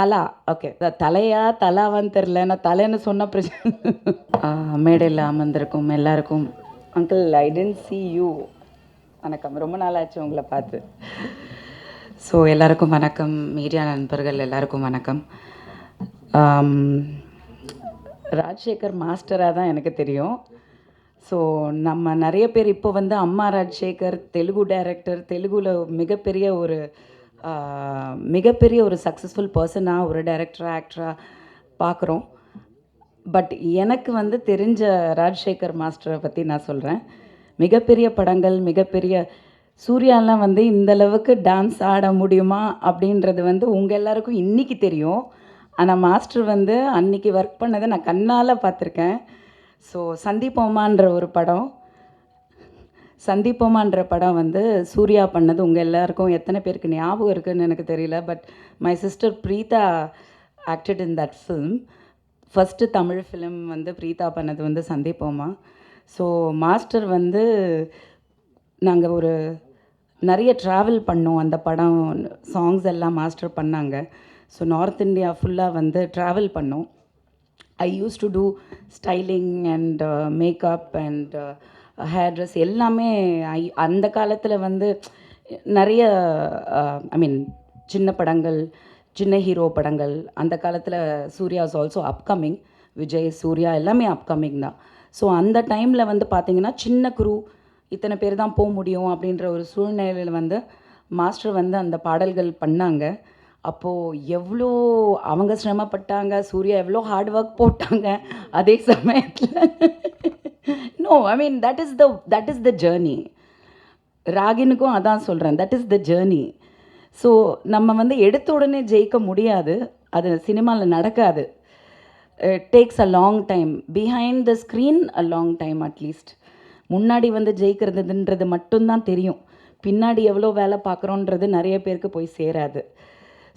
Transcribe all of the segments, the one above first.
தலா. ஓகே தலையா தலாவான்னு தெரில நான் தலைன்னு சொன்ன பிரச்சனை. மேடையில் அமர்ந்திருக்கும் எல்லாருக்கும். Uncle I didn't see you வணக்கம். ரொம்ப நாள் ஆச்சு உங்களை பார்த்து. ஸோ எல்லாருக்கும் வணக்கம். மீடியா நண்பர்கள் எல்லாருக்கும் வணக்கம். ராஜசேகர் மாஸ்டராக தான் எனக்கு தெரியும். ஸோ நம்ம நிறைய பேர் இப்போ வந்து அம்மா ராஜசேகர் தெலுங்கு டைரக்டர் தெலுங்குல மிகப்பெரிய ஒரு மிகப்பெரிய ஒரு சக்ஸஸ்ஃபுல் பர்சனாக ஒரு டைரக்டராக ஆக்டராக பார்க்குறோம். பட் எனக்கு வந்து தெரிஞ்ச ராஜசேகர் மாஸ்டரை பற்றி நான் சொல்கிறேன் மிகப்பெரிய படங்கள் மிகப்பெரிய சூர்யாலாம் வந்து இந்த அளவுக்கு டான்ஸ் ஆட முடியுமா அப்படின்றது வந்து உங்கள் எல்லாருக்கும் இன்றைக்கி தெரியும். ஆனால் மாஸ்டர் வந்து அன்றைக்கி ஒர்க் பண்ணதை நான் கண்ணால் பார்த்துருக்கேன். ஸோ சந்திப்போமான்ற ஒரு படம். சந்திப்போமான்ற படம் வந்து சூர்யா பண்ணது. உங்கள் எல்லாருக்கும் எத்தனை பேருக்கு ஞாபகம் இருக்குன்னு எனக்கு தெரியல. But my sister Preetha acted in that film first Tamil film வந்து ப்ரீதா பண்ணது வந்து சந்திப்போமா ஸோ மாஸ்டர் வந்து நாங்கள் ஒரு நிறைய ட்ராவல் பண்ணோம். அந்த படம் சாங்ஸ் எல்லாம் மாஸ்டர் பண்ணாங்க. ஸோ நார்த் இந்தியா ஃபுல்லாக வந்து ட்ராவல் பண்ணோம். I used to do styling and makeup and hair dress எல்லாமே ஐ அந்த காலத்தில் வந்து நிறைய ஐ மீன் சின்ன படங்கள் சின்ன ஹீரோ படங்கள் அந்த காலத்தில் Suriya is also upcoming Vijay Suriya எல்லாமே அப்கமிங் தான். ஸோ அந்த டைமில் வந்து பார்த்திங்கன்னா சின்ன குரு இத்தனை பேர் தான் போக முடியும் அப்படின்ற ஒரு சூழ்நிலையில் வந்து மாஸ்டர் வந்து அந்த பாடல்கள் பண்ணாங்க. அப்போது எவ்வளோ அவங்க சிரமப்பட்டாங்க சூர்யா எவ்வளோ ஹார்ட் ஒர்க் போட்டாங்க அதே சமயத்தில் no I mean that is the that is the journey ராகினுக்கும் அதான் சொல்கிறேன் that is the journey so நம்ம வந்து எடுத்த உடனே ஜெயிக்க முடியாது. அது சினிமாவில் நடக்காது. Takes a long time behind the screen a long time at least முன்னாடி வந்து ஜெயிக்கிறதுன்றது மட்டும்தான் தெரியும். பின்னாடி எவ்வளோ வேலை பார்க்குறோன்றது நிறைய பேருக்கு போய் சேராது.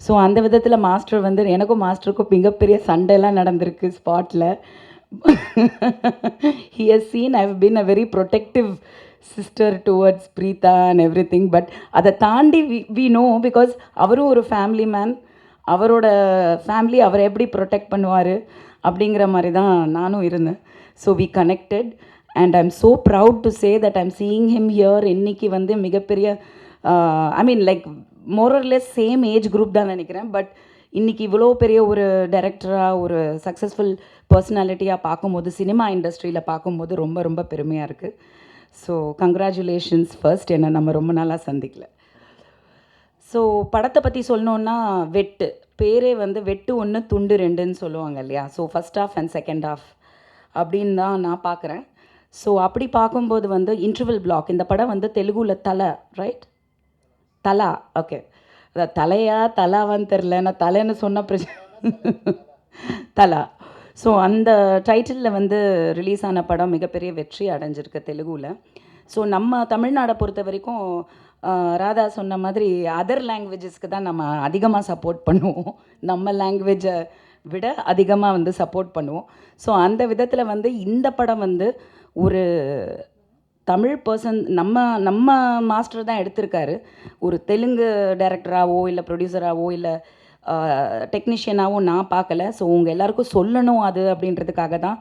ஸோ அந்த விதத்தில் மாஸ்டர் வந்து எனக்கும் மாஸ்டருக்கும் மிகப்பெரிய சண்டைலாம் நடந்திருக்கு ஸ்பாட்டில் he has seen I've been a very protective sister towards and and everything but அதை தாண்டி வி வி நோ பிகாஸ் அவரும் ஒரு ஃபேமிலி மேன் அவரோட ஃபேமிலி அவரை எப்படி ப்ரொடெக்ட் பண்ணுவார் அப்படிங்கிற மாதிரி தான் நானும் இருந்தேன். So we connected and I'm so proud to say that I'm seeing him here இன்னைக்கு வந்து மிகப்பெரிய I mean like more or less same age group தான் நினைக்கிறேன் பட் இன்னைக்கு இவ்வளோ பெரிய ஒரு டைரக்டராக ஒரு சக்ஸஸ்ஃபுல் பர்சனாலிட்டியாக பார்க்கும்போது சினிமா இண்டஸ்ட்ரியில் பார்க்கும்போது ரொம்ப ரொம்ப பெருமையாக இருக்குது ஸோ கங்க்ராச்சுலேஷன்ஸ் ஃபர்ஸ்ட் என்ன நம்ம ரொம்ப நாளாக சந்திக்கல. ஸோ படத்தை பற்றி சொல்லணுன்னா வெட்டு. பேரே வந்து வெட்டு ஒன்று துண்டு ரெண்டுன்னு சொல்லுவாங்க இல்லையா? So first half and second half அப்படின்னு தான் நான் பார்க்குறேன். ஸோ அப்படி பார்க்கும்போது வந்து இன்டர்வல் பிளாக் இந்த படம் வந்து தெலுங்குல தலை ரைட் தலா ஓகே அதான் தலையா தலாவான்னு தெரில நான் தலைன்னு சொன்ன பிரச்சனை தலா. ஸோ அந்த டைட்டிலில் வந்து ரிலீஸ் ஆன படம் மிகப்பெரிய வெற்றி அடைஞ்சிருக்கு தெலுங்குல. ஸோ நம்ம தமிழ்நாடை பொறுத்த வரைக்கும் ராதா சொன்ன மாதிரி அதர் லாங்குவேஜஸ்க்கு தான் நம்ம அதிகமாக சப்போர்ட் பண்ணுவோம். நம்ம லாங்குவேஜை விட அதிகமாக வந்து சப்போர்ட் பண்ணுவோம். ஸோ அந்த விதத்தில் வந்து இந்த படம் வந்து ஒரு தமிழ் பர்சன் நம்ம நம்ம மாஸ்டர் தான் எடுத்திருக்காரு. ஒரு தெலுங்கு டைரக்டராகவோ இல்லை ப்ரொடியூசராகவோ இல்லை டெக்னீஷியனாகவும் நான் பார்க்கல. ஸோ உங்கள் எல்லாருக்கும் சொல்லணும் அது அப்படின்றதுக்காக தான்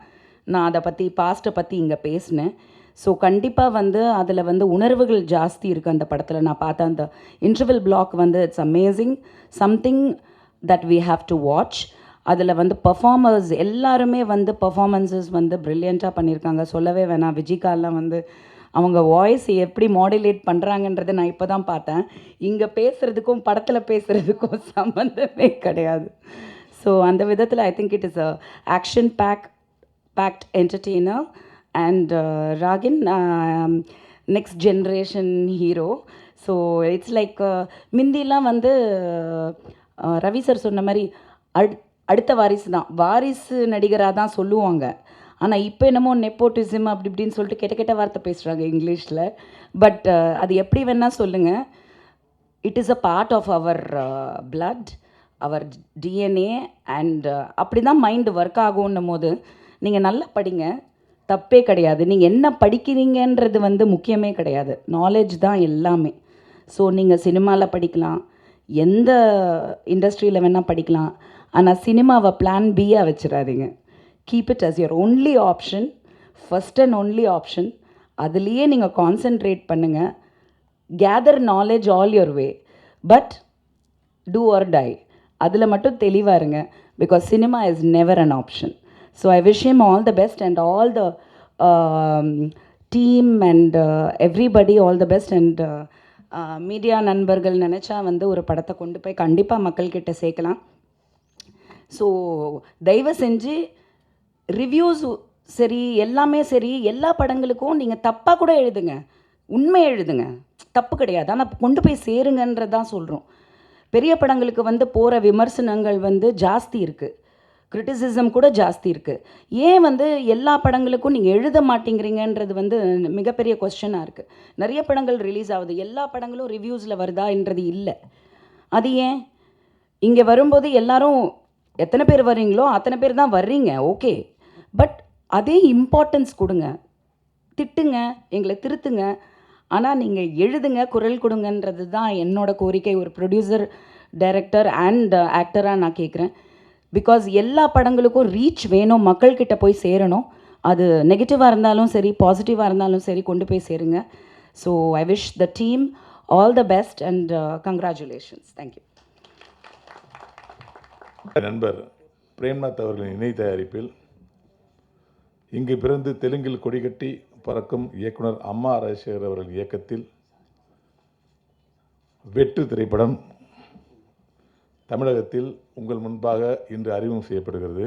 நான் அதை பற்றி பாஸ்ட்டை பற்றி இங்கே பேசினேன். ஸோ கண்டிப்பாக வந்து அதில் வந்து உணர்வுகள் ஜாஸ்தி இருக்குது அந்த படத்தில். நான் பார்த்த அந்த இன்டர்வல் பிளாக் வந்து it's amazing something that we have to watch அதில் வந்து பர்ஃபார்மர்ஸ் எல்லாருமே வந்து பர்ஃபார்மன்ஸஸ் வந்து ப்ரில்லியண்ட்டாக பண்ணியிருக்காங்க. சொல்லவே வேணாம். விஜிகாலாம் வந்து அவங்க வாய்ஸ் எப்படி மாடுலேட் பண்ணுறாங்கன்றதை நான் இப்போ தான் பார்த்தேன். இங்கே பேசுகிறதுக்கும் படத்தில் பேசுகிறதுக்கும் சம்மந்தமே கிடையாது. ஸோ அந்த விதத்தில் I think it is a action pack packed entertainer and Ragin next generation hero so it's like மிந்திலாம் வந்து uh, ரவி சார் சொன்ன மாதிரி அடு அடுத்த வாரிசு தான். வாரிசு நடிகராக தான் சொல்லுவாங்க. ஆனால் இப்போ என்னமோ நெப்போட்டிசம் அப்படி இப்படின்னு சொல்லிட்டு கெட்ட கெட்ட வார்த்தை பேசுகிறாங்க இங்கிலீஷில். பட் அது எப்படி வேணால் சொல்லுங்கள் it is a part of our blood our DNA and அப்படி தான் மைண்டு ஒர்க் ஆகும்னும் போது நீங்கள் நல்லா படிங்க. தப்பே கிடையாது. நீங்கள் என்ன படிக்கிறீங்கன்றது வந்து முக்கியமே கிடையாது. நாலேஜ் தான் எல்லாமே. ஸோ நீங்கள் சினிமாவில் படிக்கலாம். எந்த இண்டஸ்ட்ரியில் வேணால் படிக்கலாம். ஆனால் சினிமாவை பிளான் பியாக வச்சிடாதீங்க. Keep it as your only option first and only option அதுலேயே நீங்கள் கான்சென்ட்ரேட் பண்ணுங்கள் gather knowledge all your way but do or die அதில் மட்டும் தெளிவாக இருங்க. Because cinema is never an option so I wish him all the best and all the team and everybody all the best and media நண்பர்கள் நினச்சா வந்து ஒரு படத்தை கொண்டு போய் கண்டிப்பாக மக்கள்கிட்ட சேர்க்கலாம். ஸோ தயவு செஞ்சு ரிவ்யூஸ் சரி எல்லாமே சரி எல்லா படங்களுக்கும் நீங்கள் தப்பாக கூட எழுதுங்க. உண்மை எழுதுங்க. தப்பு கிடையாது. ஆனால் கொண்டு போய் சேருங்கன்றது தான் சொல்கிறோம் பெரிய படங்களுக்கு வந்து போகிற விமர்சனங்கள் வந்து ஜாஸ்தி இருக்குது கிரிட்டிசிசம் கூட ஜாஸ்தி இருக்குது ஏன் வந்து எல்லா படங்களுக்கும் நீங்கள் எழுத மாட்டேங்கிறீங்கன்றது வந்து மிகப்பெரிய கொஸ்டனாக இருக்குது நிறைய படங்கள் ரிலீஸ் ஆகுது. எல்லா படங்களும் ரிவ்யூஸில் வருதான்றது இல்லை. அது ஏன்? இங்கே வரும்போது எல்லாரும் எத்தனை பேர் வர்றீங்களோ அத்தனை பேர் தான் வர்றீங்க. ஓகே. பட் அதே இம்பார்ட்டன்ஸ் கொடுங்க. திட்டுங்க எங்களை திருத்துங்க. ஆனால் நீங்கள் எழுதுங்க குரல் கொடுங்கன்றது தான் என்னோடய கோரிக்கை. ஒரு ப்ரொடியூசர் டைரக்டர் அண்ட் ஆக்டராக நான் கேட்குறேன் பிகாஸ் எல்லா படங்களுக்கும் ரீச் வேணும் மக்கள்கிட்ட போய் சேரணும். அது நெகட்டிவாக இருந்தாலும் சரி பாசிட்டிவாக இருந்தாலும் சரி கொண்டு போய் சேருங்க. So I wish the team all the best and congratulations thank you நண்பர் பிரேம்நாத் அவர்களின் இணை தயாரிப்பில் இங்கு பிறந்து தெலுங்கில் கொடிகட்டி பறக்கும் இயக்குனர் அம்மா ராஜசேகர் அவர்கள் இயக்கத்தில் வெற்று திரைப்படம் தமிழகத்தில் உங்கள் முன்பாக இன்று அறிமுகம் செய்யப்படுகிறது.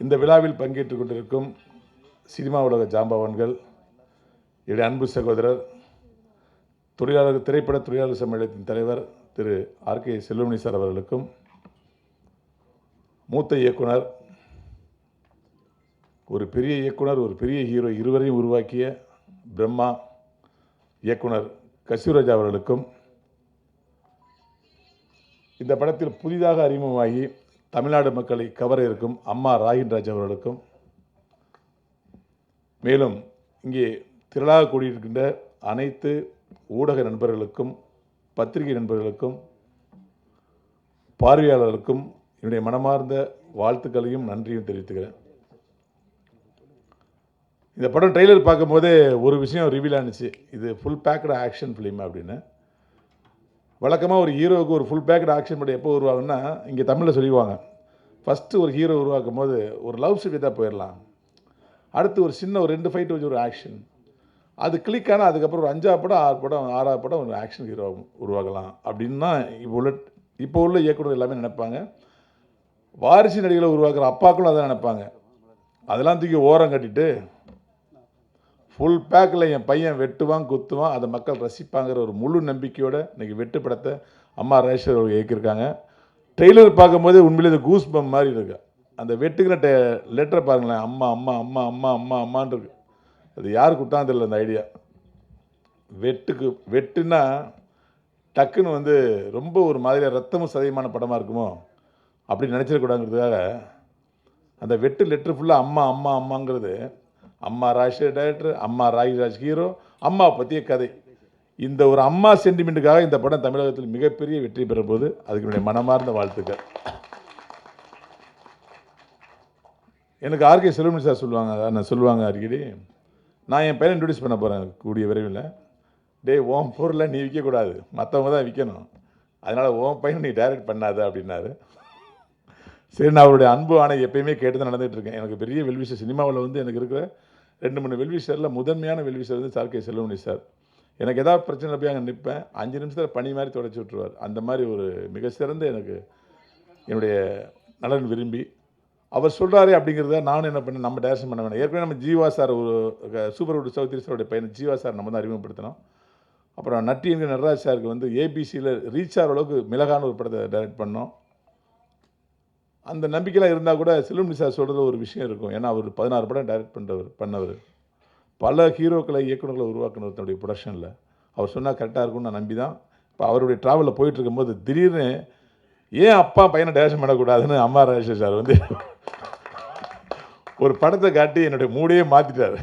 இந்த விழாவில் பங்கேற்று கொண்டிருக்கும் சினிமா உலக ஜாம்பவான்கள் என்னுடைய அன்பு சகோதரர் தொழிலாளர் திரைப்பட தொழிலாளர் சம்மேளனத்தின் தலைவர் Thiru R K Selvamani sir அவர்களுக்கும் மூத்த இயக்குனர் ஒரு பெரிய இயக்குனர் ஒரு பெரிய ஹீரோ இருவரையும் உருவாக்கிய பிரம்மா இயக்குனர் கசிவராஜ் அவர்களுக்கும் இந்த படத்தில் புதிதாக அறிமுகமாகி தமிழ்நாடு மக்களை கவர இருக்கும் அம்மா ராகின்ராஜ் அவர்களுக்கும். மேலும் இங்கே திரளாக கூடியிருக்கின்ற அனைத்து ஊடக நண்பர்களுக்கும் பத்திரிகை நண்பர்களுக்கும் பார்வையாளர்களுக்கும் என்னுடைய மனமார்ந்த வாழ்த்துக்களையும் நன்றியும் தெரிவித்துக்கிறேன். இந்த படம் ட்ரெய்லர் பார்க்கும்போதே ஒரு விஷயம் ரிவீல் ஆனிச்சு. இது ஃபுல் பேக்கடு ஆக்ஷன் ஃபிலிம் அப்படின்னு. வழக்கமாக ஒரு ஹீரோவுக்கு ஒரு ஃபுல் பேக்கடு ஆக்ஷன் படம் எப்போ உருவாகுன்னா இங்கே தமிழில் சொல்லிடுவாங்க. ஃபஸ்ட்டு ஒரு ஹீரோ உருவாக்கும் போது ஒரு லவ் ஸ்டோரி தான் போயிடலாம். அடுத்து ஒரு சின்ன ஒரு ரெண்டு ஃபைட் வச்சு ஒரு ஆக்ஷன் அது கிளிக் ஆனால் அதுக்கப்புறம் ஒரு அஞ்சாவது படம் ஆறு படம் ஆறாவது படம் ஒரு ஆக்ஷன் ஹீரோ உருவாகலாம். அப்படின்னா இப்போ உள்ள இப்போ உள்ள இயக்குனர் எல்லாமே நினைப்பாங்க. வாரிசு நடிகளை உருவாக்குற அப்பாக்களும் அதான் நினைப்பாங்க. அதெல்லாம் தூக்கி ஓரம் கட்டிட்டு ஃபுல் பேக்கில் என் பையன் வெட்டுவான் குத்துவான் அதை மக்கள் ரசிப்பாங்கிற ஒரு முழு நம்பிக்கையோடு இன்றைக்கி வெட்டு படத்தை அம்மா ரேஷர் அவர்கள் இயக்கியிருக்காங்க. ட்ரெய்லர் பார்க்கும்போது உண்மையிலே இது கூஸ் பம் மாதிரி இருக்கு. அந்த வெட்டுக்கிற டே லெட்டரை பாருங்களேன் அம்மா அம்மா அம்மா அம்மா அம்மா அம்மான் இருக்கு. அது யார் கொடுத்தான்னு தெரியல அந்த ஐடியா வெட்டுக்கு வெட்டுனா டக்குன்னு வந்து ரொம்ப ஒரு மாதிரியாக ரத்தமும் சதயமான படமாக இருக்குமோ? அப்படி நினச்சிடக்கூடாதுங்கிறதுக்காக அந்த வெட்டு லெட்ரு ஃபுல்லாக அம்மா அம்மா அம்மாங்கிறது அம்மா ராஜேஷ் டைரக்டர் அம்மா ராஜராஜ் ஹீரோ அம்மா பற்றிய கதை. இந்த ஒரு அம்மா சென்டிமெண்ட்டுக்காக இந்த படம் தமிழகத்தில் மிகப்பெரிய வெற்றி பெறும் போது அதுக்கு என்னுடைய மனமார்ந்த வாழ்த்துக்கள். எனக்கு ஆர்கே செல்வமணி சார் சொல்லுவாங்க நான் சொல்லுவாங்க அடிக்கடி. நான் என் பையனை இன்ட்ரடியூஸ் பண்ண போகிறேன் கூடிய விரைவில். டேய் ஓம் பொருளை நீ விற்கக்கூடாது. மற்றவங்க தான் விற்கணும். அதனால் உன் பையனை நீ டைரக்ட் பண்ணாத அப்படின்னாரு. சரி நான் அவருடைய அன்பு ஆணை எப்பயுமே கேட்டு தான் நடந்துகிட்ருக்கேன் இருக்கேன். எனக்கு பெரிய வெல்விஷ சினிமாவில் வந்து எனக்கு இருக்கிற ரெண்டு மூணு வெல்விஷரில் முதன்மையான வெல்விஷர் வந்து சார் கே செல்வமணி சார். எனக்கு ஏதாவது பிரச்சனை போய் அங்கே நிற்பேன் அஞ்சு நிமிஷத்தில் பனி மாதிரி தொடச்சி விட்ருவார் அந்த மாதிரி ஒரு மிக சிறந்த எனக்கு என்னுடைய நலன் விரும்பி. அவர் சொல்கிறாரே அப்படிங்கிறத நானும் என்ன பண்ணேன் நம்ம டேரக்ஷன் பண்ண வேணாம். ஏற்கனவே நம்ம ஜீவா சார் ஒரு சூப்பர் உட் சௌத்ரி சாருடைய பையன் ஜீவா சார் நம்ம தான் அறிமுகப்படுத்தினோம். அப்புறம் நட்டி என்கிற நடராஜ் சாருக்கு வந்து ஏபிசியில் ரீச் ஆகிற அளவுக்கு மிளகான ஒரு படத்தை டைரக்ட் பண்ணோம். அந்த நம்பிக்கையெல்லாம் இருந்தால் கூட செல்வமணி சார் சொல்கிறது ஒரு விஷயம் இருக்கும். ஏன்னா அவர் பதினாறு படம் டைரக்ட் பண்ணுறவர் பண்ணவர். பல ஹீரோக்களை இயக்குநர்களை உருவாக்குனவர் தன்னுடைய ப்ரொடக்ஷனில் அவர் சொன்னால் கரெக்டாக இருக்கும்னு நான் நம்பி தான் இப்போ அவருடைய ட்ராவலில் போயிட்டு திடீர்னு ஏன் அப்பா பையனை டேரக்ஷன் பண்ணக்கூடாதுன்னு அம்மா ராஜேஷ் சார் வந்து ஒரு படத்தை காட்டி என்னுடைய மூடையே மாற்றிட்டார்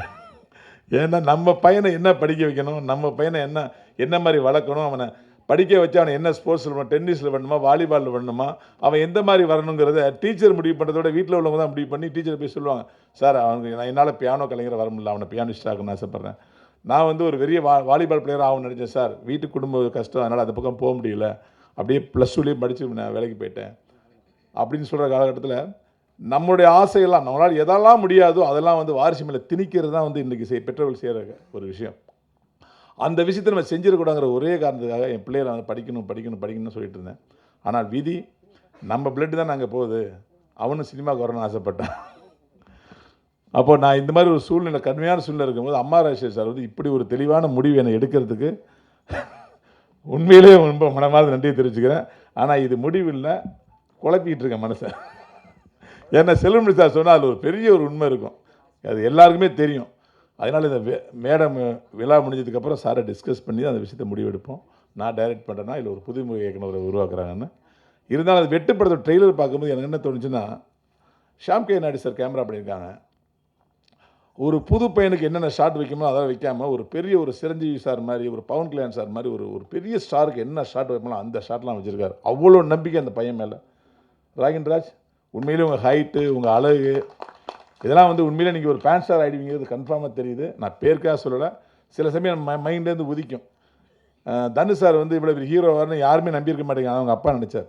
ஏன்னா நம்ம பையனை என்ன படிக்க வைக்கணும்? நம்ம பையனை என்ன என்ன மாதிரி வளர்க்கணும்? அவனை படிக்க வச்சு அவனை என்ன ஸ்போர்ட்ஸில் பண்ணணும் டென்னிஸில் பண்ணணுமா வாலிபாலில் வேணுமா அவன் எந்த மாதிரி வரணுங்கிறத டீச்சர் முடிவு பண்ணுறத விட வீட்டில் உள்ளவங்க தான் முடிவு பண்ணி டீச்சர் போய் சொல்லுவாங்க சார் அவனுக்கு நான் என்னால் பியானோ கலைஞர் வர முடியல அவனை பியானிஸ்ட் ஆகணும்னு ஆசைப்பட்றேன். நான் வந்து ஒரு பெரிய வா வாலிபால் பிளேயர் ஆகணும்னு நினச்சேன் சார் வீட்டு குடும்ப கஷ்டம் அதனால் அந்த பக்கம் போக முடியல. அப்படியே ப்ளஸ் டூலேயும் படித்து நான் வேலைக்கு போயிட்டேன். அப்படின்னு சொல்கிற காலகட்டத்தில் நம்மளுடைய ஆசையெல்லாம் நம்மளால் எதெல்லாம் முடியாதோ அதெல்லாம் வந்து வாரிசு மேலே திணிக்கிறது தான் வந்து இன்றைக்கி செய் பெற்றோர்கள் செய்கிற ஒரு விஷயம். அந்த விஷயத்தை நம்ம செஞ்சிடக்கூடாங்கிற ஒரே காரணத்துக்காக என் பிள்ளையை நான் படிக்கணும் படிக்கணும் படிக்கணும்னு சொல்லிட்டு இருந்தேன் ஆனால் விதி நம்ம பிளட்டு தான் நாங்கள் போகுது. அவனும் சினிமாவுக்கு வரணும்னு ஆசைப்பட்டான். அப்போ நான் இந்த மாதிரி ஒரு சூழ்நிலை கடுமையான சூழ்நிலை இருக்கும்போது அம்மா ராஜேஷ் சார் வந்து இப்படி ஒரு தெளிவான முடிவு என்னை எடுக்கிறதுக்கு உண்மையிலேயே ரொம்ப மனமார்ந்த நன்றியை தெரிவிச்சுக்கிறேன். ஆனால் இது முடிவில் குழப்பிக்கிட்டு இருக்கேன் மனசை. ஏன்னா செல்வமணி சார் சொன்னால் அதில் ஒரு பெரிய ஒரு உண்மை இருக்கும். அது எல்லாருக்குமே தெரியும். அதனால் இந்த வே- மேடம் விழா முடிஞ்சதுக்கப்புறம் சாரை டிஸ்கஸ் பண்ணி அந்த விஷயத்தை முடிவெடுப்போம். நான் டைரக்ட் பண்ணுறேன்னா இல்லை ஒரு புதுமுக இயக்குனரை உருவாக்குறாங்கன்னு. இருந்தாலும் அது வெட்டுப்படுத்த ட்ரெய்லர் பார்க்கும்போது எனக்கு என்ன தோணுச்சுன்னா Shyam K Naidu sir camera பண்ணியிருக்காங்க ஒரு புது பையனுக்கு என்னென்ன ஷாட் வைக்கணுமோ அதெல்லாம் வைக்காமல் ஒரு பெரிய ஒரு சிரஞ்சீவி சார் மாதிரி ஒரு பவன் கல்யாண் சார் மாதிரி ஒரு ஒரு பெரிய ஸ்டாருக்கு என்ன ஷாட் வைக்கணும் அந்த ஷாட்லாம் வச்சுருக்காரு. அவ்வளோ நம்பிக்கை அந்த பையன் மேலே. ராகின்ராஜ் உண்மையிலே உங்கள் ஹைட்டு உங்கள் அழகு இதெல்லாம் வந்து உண்மையில் நீங்கள் ஒரு பேன் ஸ்டார் ஆகிடுவீங்கிறது கன்ஃபார்மாக தெரியுது. நான் பேருக்காக சொல்லலை. சில சமயம் மை மைண்ட்லேருந்து உதிக்கும். தனு சார் வந்து இவ்வளோ பெரிய ஹீரோ வரணும் யாருமே நம்பியிருக்க மாட்டேங்க அவங்க அப்பா நினச்சார்.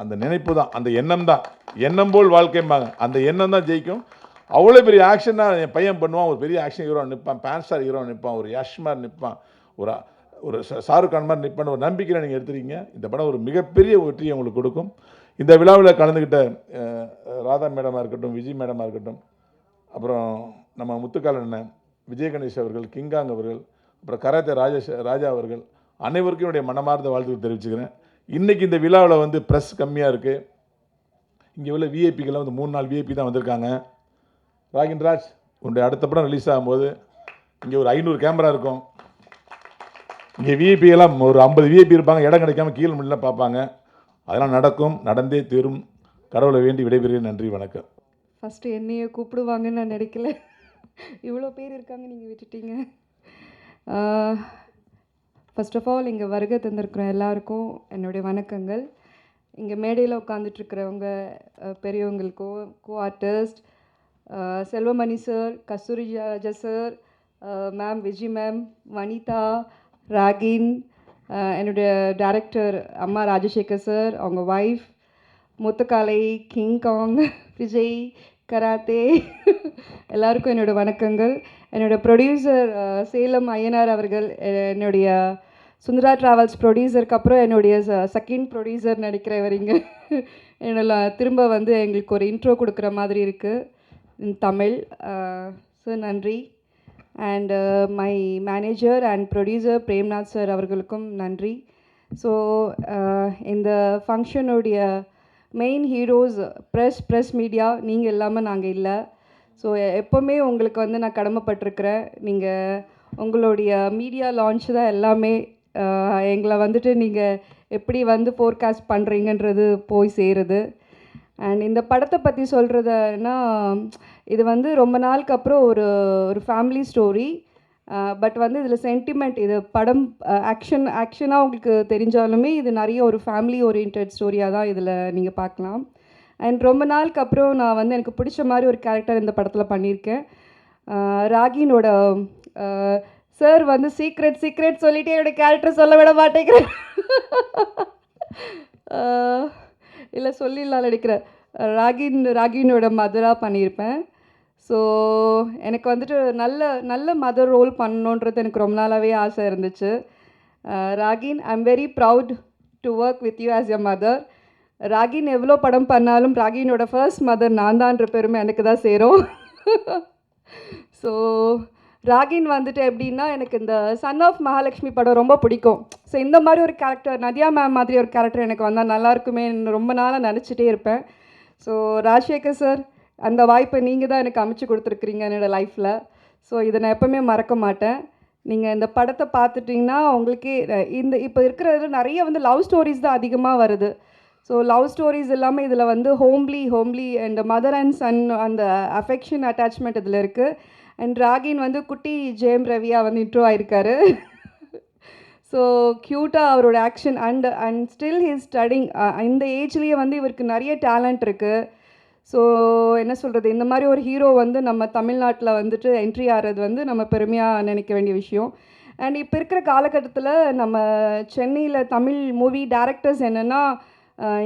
அந்த நினைப்பு தான் அந்த எண்ணம் தான். எண்ணம் போல் வாழ்க்கைம்பாங்க. அந்த எண்ணம் தான் ஜெயிக்கும். அவ்வளோ பெரிய ஆக்ஷன் தான் என் பையன் பண்ணுவான். ஒரு பெரிய ஆக்ஷன் ஹீரோ நிற்பான் பேன் ஸ்டார் ஹீரோ நிற்பான் ஒரு யஷ் மாதிரி நிற்பான் ஒரு ஒரு ஷாருக் கான் மாதிரி நிற்பான் ஒரு நம்பிக்கையில் நீங்கள் எடுத்துருக்கீங்க. இந்த படம் ஒரு மிகப்பெரிய வெற்றியை உங்களுக்கு கொடுக்கும். இந்த விழாவில் கலந்துக்கிட்ட ராதா மேடமாக இருக்கட்டும் விஜய் மேடமாக இருக்கட்டும் அப்புறம் நம்ம முத்துக்கால் அண்ணன் விஜய் கணேஷ் அவர்கள் கிங்காங் அவர்கள் அப்புறம் கராத்தே ராஜேஷ் ராஜா அவர்கள் அனைவருக்கும் என்னுடைய மனமார்ந்த வாழ்த்துக்கள் தெரிவிச்சுக்கிறேன். இன்றைக்கி இந்த விழாவில் வந்து ப்ரெஸ் கம்மியாக இருக்குது இங்கே உள்ள விஐபிக்கெல்லாம் வந்து மூணு நாள் விஐபி தான் வந்திருக்காங்க. ராகின்ராஜ் உன்னுடைய அடுத்த படம் ரிலீஸ் ஆகும்போது இங்கே ஒரு ஐநூறு கேமரா இருக்கும். இங்கே விஐபி எல்லாம் ஒரு ஐம்பது விஐபி இருப்பாங்க இடம் கிடைக்காம கீழே முன்னெலாம் பார்ப்பாங்க. அதெல்லாம் நடக்கும் நடந்தே தீரும். கடவுளை வேண்டி விடைபெறுகிறேன். நன்றி வணக்கம். ஃபஸ்ட்டு என்னையை கூப்பிடுவாங்கன்னு நான் நினைக்கல. இவ்வளோ பேர் இருக்காங்க நீங்கள் விட்டுட்டீங்க. ஃபர்ஸ்ட் ஆஃப் ஆல் இங்கே வருகை தந்திருக்கிற எல்லாருக்கும் என்னுடைய வணக்கங்கள். இங்கே மேடையில் உட்காந்துட்ருக்கிறவங்க பெரியவங்களுக்கோ co artist Selvamani sir Kasthuri Raja sir ma'am Vijay ma'am Vanitha Ragin என்னுடைய டேரக்டர் அம்மா ராஜசேகர் சார் அவங்க ஒய்ஃப் முத்துக்காலை கிங்காங் விஜய் கராத்தே எல்லாருக்கும் என்னோடய வணக்கங்கள். என்னோடய ப்ரொடியூசர் சேலம் ஐயனார் அவர்கள் என்னுடைய சுந்தரா ட்ராவல்ஸ் ப்ரொடியூசருக்கு அப்புறம் என்னுடைய செகண்ட் ப்ரொடியூசர் நினைக்கிறவரிங்க என்னோட திரும்ப வந்து எங்களுக்கு ஒரு இன்ட்ரோ கொடுக்குற மாதிரி இருக்குது தமிழ் சார் நன்றி. And my manager and producer Premnath sir அவர்களுக்கும் நன்றி. ஸோ uh, இந்த ஃபங்க்ஷனுடைய main heroes press press media நீங்கள் இல்லாமல் நாங்கள் இல்லை. ஸோ எப்போவுமே உங்களுக்கு வந்து நான் கடமைப்பட்டிருக்கிறேன். நீங்கள் உங்களுடைய மீடியா லான்ச் தான் எல்லாமே uh, எங்களை வந்துட்டு நீங்கள் எப்படி வந்து ஃபோர்காஸ்ட் பண்ணுறீங்கன்றது போய் சேருது. அண்ட் இந்த படத்தை பற்றி சொல்கிறதுனா இது வந்து ரொம்ப நாளுக்கு அப்புறம் ஒரு ஒரு ஃபேமிலி ஸ்டோரி பட் வந்து இதில் சென்டிமெண்ட் இது படம் ஆக்ஷன் ஆக்ஷனாக உங்களுக்கு தெரிஞ்சாலுமே இது நிறைய ஒரு ஃபேமிலி ஓரியன்ட் ஸ்டோரியாக தான் இதில் நீங்கள் பார்க்கலாம். அண்ட் ரொம்ப நாளுக்கு அப்புறம் நான் வந்து எனக்கு பிடிச்ச மாதிரி ஒரு கேரக்டர் இந்த படத்தில் பண்ணியிருக்கேன். ராகினோட சார் வந்து சீக்ரெட் சீக்ரெட் சொல்லிட்டு என்னோடய கேரக்டர் சொல்ல விட மாட்டேங்கிறேன் இல்லை சொல்லிடலாம் நடிக்கிறேன் ராகின் ராகினோட மதராக பண்ணியிருப்பேன். ஸோ எனக்கு வந்துட்டு நல்ல நல்ல மதர் ரோல் பண்ணணுன்றது எனக்கு ரொம்ப நாளாகவே ஆசை இருந்துச்சு. Ragin I am very proud to work with you as a mother Ragin எவ்வளோ படம் பண்ணாலும் ராகினோட ஃபர்ஸ்ட் மதர் நான் தான்ற பெருமை எனக்கு தான் சேரும். ஸோ ராகின் வந்துட்டு எப்படின்னா எனக்கு இந்த சன் ஆஃப் மகாலட்சுமி படம் ரொம்ப பிடிக்கும். ஸோ இந்த மாதிரி ஒரு கேரக்டர் நதியா மேம் மாதிரி ஒரு கேரக்டர் எனக்கு வந்தால் நல்லா இருக்குமே ரொம்ப நாளாக நினச்சிட்டே இருப்பேன். ஸோ ராஜசேகர் சார் அந்த வாய்ப்பை நீங்கள் தான் எனக்கு அமைச்சு கொடுத்துருக்குறீங்க என்னோடய லைஃப்பில் ஸோ இதை நான் எப்போவுமே மறக்க மாட்டேன். நீங்கள் இந்த படத்தை பார்த்துட்டிங்கன்னா உங்களுக்கே இந்த இப்போ இருக்கிறது நிறைய வந்து லவ் ஸ்டோரிஸ் தான் அதிகமாக வருது. ஸோ லவ் ஸ்டோரிஸ் இல்லாமல் இதில் வந்து homely homely and mother and son அந்த அஃபெக்ஷன் அட்டாச்மெண்ட் இதில் இருக்குது அண்ட் ராகின் வந்து குட்டி ஜெயம் ரவியா வந்து இன்ட்ரோ ஆயிருக்காரு. ஸோ க்யூட்டாக அவரோட action and and still he's studying இந்த ஏஜ்லேயே வந்து இவருக்கு நிறைய டேலண்ட் இருக்குது ஸோ என்ன சொல்கிறது இந்த மாதிரி ஒரு ஹீரோ வந்து நம்ம தமிழ்நாட்டில் வந்துட்டு என்ட்ரி ஆகிறது வந்து நம்ம பெருமையாக நினைக்க வேண்டிய விஷயம். அண்ட் இப்போ இருக்கிற காலகட்டத்தில் நம்ம சென்னையில் தமிழ் மூவி டேரக்டர்ஸ் என்னென்னா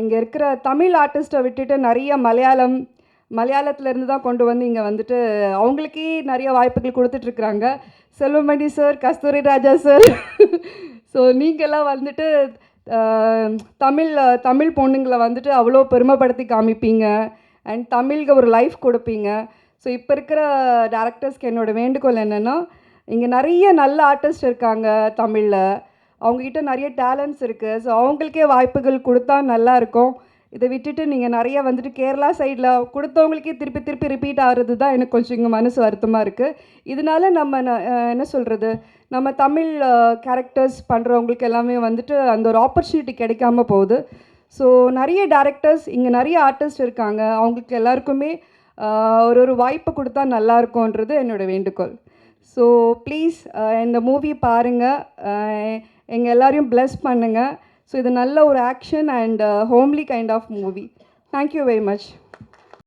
இங்கே இருக்கிற தமிழ் ஆர்டிஸ்ட்டை விட்டுட்டு நிறைய மலையாளம் மலையாளத்துலேருந்து தான் கொண்டு வந்து இங்கே வந்துட்டு அவங்களுக்கே நிறைய வாய்ப்புகள் கொடுத்துட்ருக்குறாங்க Selvamani sir Kasthuri Raja sir. So நீங்கள்லாம் வந்துட்டு தமிழ் தமிழ் பொண்ணுங்களை வந்துட்டு அவ்வளோ பெருமைப்படுத்தி காமிப்பீங்க. அண்ட் தமிழுக்கு ஒரு லைஃப் கொடுப்பீங்க. ஸோ இப்போ இருக்கிற டேரக்டர்ஸ்க்கு என்னோடய வேண்டுகோள் என்னென்னா இங்கே நிறைய நல்ல ஆர்டிஸ்ட் இருக்காங்க தமிழில். அவங்கக்கிட்ட நிறைய டேலண்ட்ஸ் இருக்குது ஸோ அவங்களுக்கே வாய்ப்புகள் கொடுத்தா நல்லாயிருக்கும் இதை விட்டுட்டு நீங்கள் நிறைய வந்துட்டு கேரளா சைடில் கொடுத்தவங்களுக்கே திருப்பி திருப்பி ரிப்பீட் ஆகிறது தான் எனக்கு கொஞ்சம் இங்கே மனசு வருத்தமாக இருக்குது இதனால நம்ம ந- என்ன சொல்கிறது நம்ம தமிழ் கேரக்டர்ஸ் பண்ணுறவங்களுக்கு எல்லாமே வந்துட்டு அந்த ஒரு ஆப்பர்ச்சுனிட்டி கிடைக்காம போகுது. ஸோ நிறைய டேரக்டர்ஸ் இங்கே நிறைய ஆர்டிஸ்ட் இருக்காங்க. அவங்களுக்கு எல்லாருக்குமே ஒரு ஒரு வாய்ப்பு கொடுத்தா நல்லாயிருக்கும்ன்றது என்னோடய என்னோட வேண்டுகோள். ஸோ ப்ளீஸ் இந்த மூவி பாருங்கள் எங்கள் எல்லோரையும் ப்ளஸ் பண்ணுங்கள் ஸோ இது நல்ல ஒரு action and homely kind of movie thank you very much